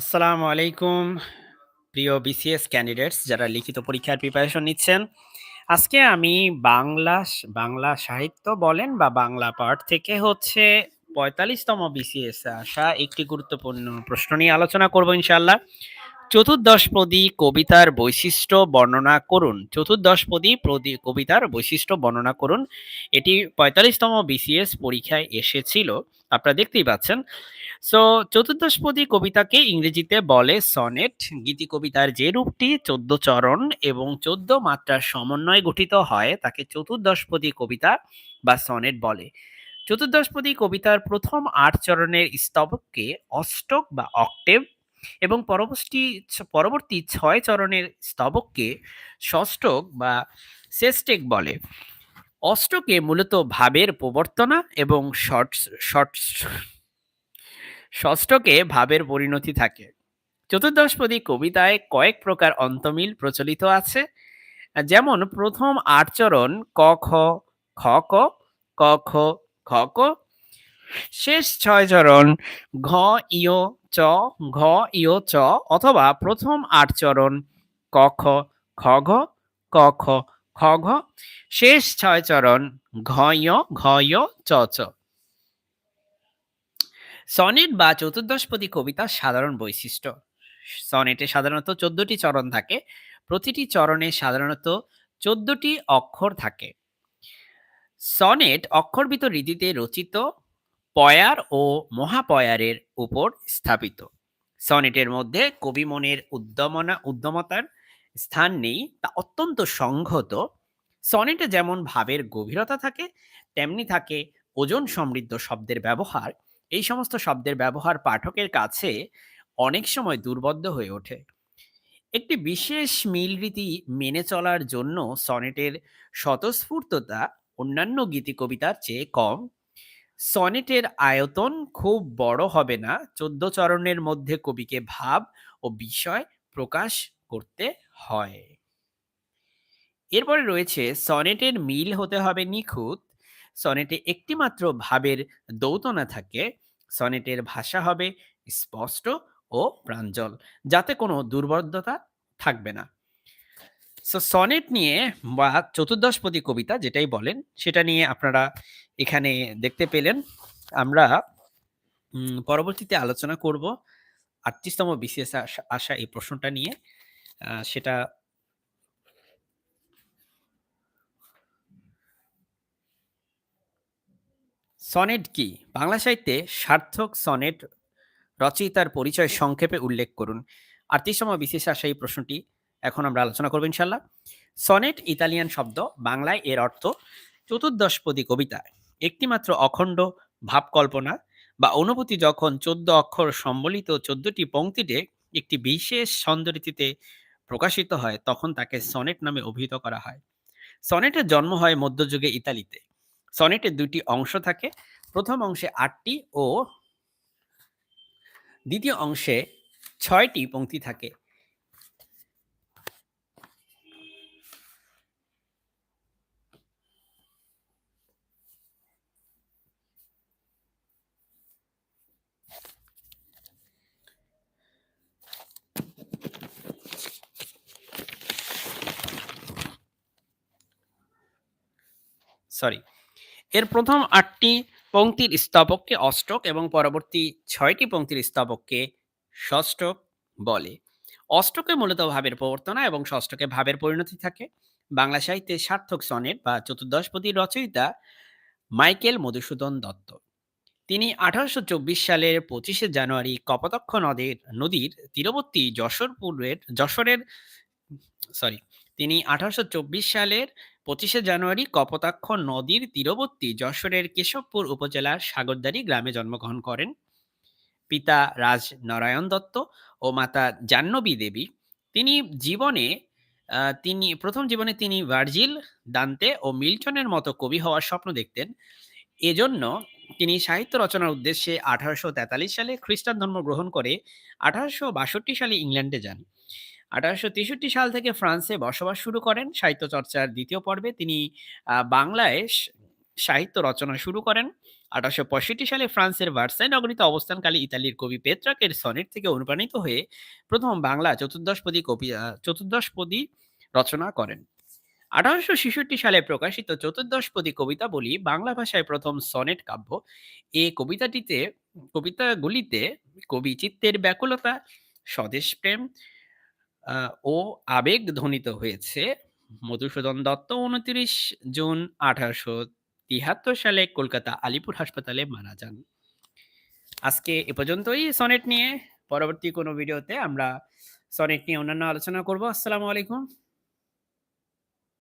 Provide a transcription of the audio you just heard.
আসসালামু আলাইকুম, প্রিয় বিসিএস ক্যান্ডিডেটস যারা লিখিত পরীক্ষার প্রিপারেশন নিচ্ছেন। আজকে আমি বাংলা বাংলা সাহিত্য বলেন বা বাংলা পাঠ থেকে হচ্ছে পঁয়তাল্লিশতম বিসিএস আসা একটি গুরুত্বপূর্ণ প্রশ্ন নিয়ে আলোচনা করব ইনশাল্লাহ চতুর্দশপদী কবিতার বৈশিষ্ট্য বর্ণনা করুন। চতুর্দশপদী প্রদি কবিতার বৈশিষ্ট্য বর্ণনা করুন। এটি পঁয়তাল্লিশতম বিসিএস পরীক্ষায় এসেছিল। আপনারা দেখতেই পাচ্ছেন। সো চতুর্দশপদী কবিতাকে ইংরেজিতে বলে সনেট। গীতি কবিতার যে রূপটি চোদ্দ চরণ এবং চোদ্দ মাত্রার সমন্বয়ে গঠিত হয়, তাকে চতুর্দশপদী কবিতা বা সনেট বলে। চতুর্দশপদী কবিতার প্রথম আট চরণের স্তবককে অষ্টক বা অক্টেভ এবং পরবর্তী পরবর্তী ছয় চরণের স্তবককে ষষ্ঠক বা শেষ্টেক বলে। অষ্টকে মূলত ভাবের প্রবর্তনা এবং ষট ষট, ষষ্ঠকে ভাবের পরিণতি থাকে। চতুর্দশপদী কবিতায় কয়েক প্রকার অন্তমিল প্রচলিত আছে। যেমন প্রথম আটচরণ ক, খ খ, ক ক, খ খ, ক। শেষ ছয় চরণ ঘ ইয় চ, ঘ ইয় চ অথবা প্রথম আট চরণ। ক, খ খ ঘ, ক, খ খ ঘ। শেষ ছয় চরণ, ঘ ইয় ঘ ইয় চ চ। সনেট বা চতুর্দশপদী কবিতার সাধারণ বৈশিষ্ট্য। সনেটে সাধারণত চোদ্দটি চরণ থাকে। প্রতিটি চরণে সাধারণত চোদ্দটি অক্ষর থাকে। সনেট অক্ষরবিত রীতিতে রচিত পয়ার ও মহাপয়ারের উপর স্থাপিত। সনেটের মধ্যে কবি মনের উদ্যমনা উদ্যমতার স্থান নেই, তা অত্যন্ত সংহত। সনেটে যেমন ভাবের গভীরতা থাকে, তেমনি থাকে ওজন সমৃদ্ধ শব্দের ব্যবহার। এই সমস্ত শব্দের ব্যবহার পাঠকের কাছে অনেক সময় দুর্বদ্ধ হয়ে ওঠে। একটি বিশেষ মিল রীতি মেনে চলার জন্য সনেটের স্বতঃস্ফূর্ততা অন্যান্য গীতি কবিতার চেয়ে কম। সনেটের আয়তন খুব বড় হবে না। চোদ্দ চরণের মধ্যে কবিকে ভাব ও বিষয় প্রকাশ করতে হয়। এরপরে রয়েছে, সনেটের মিল হতে হবে নিখুঁত। সনেটে একটিমাত্র ভাবের দৌতনা থাকে। সনেটের ভাষা হবে স্পষ্ট ও প্রাঞ্জল, যাতে কোনো দুর্বদ্ধতা থাকবে না। সো সনেট নিয়ে বা চতুর্দশপদী কবিতা যেটাই বলেন, সেটা নিয়ে আপনারা এখানে দেখতে পেলেন। আমরা পরবর্তীতে আলোচনা করব আটত্রিশতম বিসিএস আসা এই প্রশ্নটা নিয়ে। সেটা সনেট কি? বাংলা সাহিত্যে সার্থক সনেট রচয়িতার পরিচয় সংক্ষেপে উল্লেখ করুন। আটত্রিশতম বিশেষ আসা এই প্রশ্নটি এখন আমরা আলোচনা করব ইনশাল্লাহ সনেট ইতালিয়ান শব্দ, বাংলায় এর অর্থ চতুর্দশপদী কবিতা একটিমাত্র অখণ্ড ভাবকল্পনা বা অনুভূতি যখন চোদ্দ অক্ষর সম্বলিত চোদ্দটি পংক্তিতে একটি বিশেষ ছন্দরীতিতে প্রকাশিত হয়, তখন তাকে সনেট নামে অভিহিত করা হয়। সনেটের জন্ম হয় মধ্যযুগে ইতালিতে। সনেটের দুটি অংশ থাকে। প্রথম অংশে আটটি ও দ্বিতীয় অংশে ছয়টি পংক্তি থাকে। সরি এর প্রথম আটটি পংক্তির স্তবককে অষ্টক এবং পরবর্তী ছয়টি পংক্তির স্তবককে ষষ্ঠক বলে। অষ্টকে মূলত ভাবের প্রবর্তনা এবং ষষ্ঠকে ভাবের পরিণতি থাকে। বাংলা সাহিত্যে সার্থক সনেট বা চতুর্দশপদীর রচয়িতা মাইকেল মধুসূদন দত্ত। তিনি আঠারোশো চব্বিশ সালের পঁচিশে জানুয়ারি কপতক্ষ নদের, নদীর তীরবর্তী যশোরপুরের যশোরের সরি তিনি আঠারোশো চব্বিশ সালের পঁচিশে জানুয়ারি কপোতাক্ষ নদীর তীরবর্তী যশোরের কেশবপুর উপজেলার সাগরদারি গ্রামে জন্মগ্রহণ করেন। পিতা রাজ নারায়ণ দত্ত ও মাতা জাহ্নবী দেবী। তিনি জীবনে তিনি, প্রথম জীবনে তিনি ভার্জিল, দান্তে ও মিল্টনের মতো কবি হওয়ার স্বপ্ন দেখতেন। এজন্য তিনি সাহিত্য রচনার উদ্দেশ্যে আঠারোশো তেতাল্লিশ সালে খ্রিস্টান ধর্ম গ্রহণ করে আঠারোশো বাষট্টি সালে ইংল্যান্ডে যান। আঠারোশো তেষট্টি সাল থেকে ফ্রান্সে বসবাস শুরু করেন সাহিত্য চর্চার দ্বিতীয় পর্বে তিনি বাংলায় সাহিত্য রচনা শুরু করেন 1865 সালে ফ্রান্সের ভার্সাই নগরীতে অবস্থানকালে ইতালির কবি পেত্রাকের সনেট থেকে অনুপ্রাণিত হয়ে প্রথম বাংলা চতুর্দশপদী কবি চতুর্দশপদী রচনা করেন। 1866 সালে প্রকাশিত চতুর্দশপদী কবিতা বলি বাংলা ভাষায় প্রথম সনেট কাব্য। এ কবিতাটিতে কবিতাগুলিতে কবি চিত্তের ব্যাকুলতা, স্বদেশপ্রেম ও আবেগ ধ্বনিত হয়েছে। মধুসূদন দত্ত ২৯ জুন ১৮৭৩ সালে কলকাতা আলিপুর হাসপাতালে মারা যান। আজকে এ পর্যন্তই সনেট নিয়ে। পরবর্তী কোনো ভিডিওতে আমরা সনেট নিয়ে অন্যান্য আলোচনা করব। আসসালামু আলাইকুম।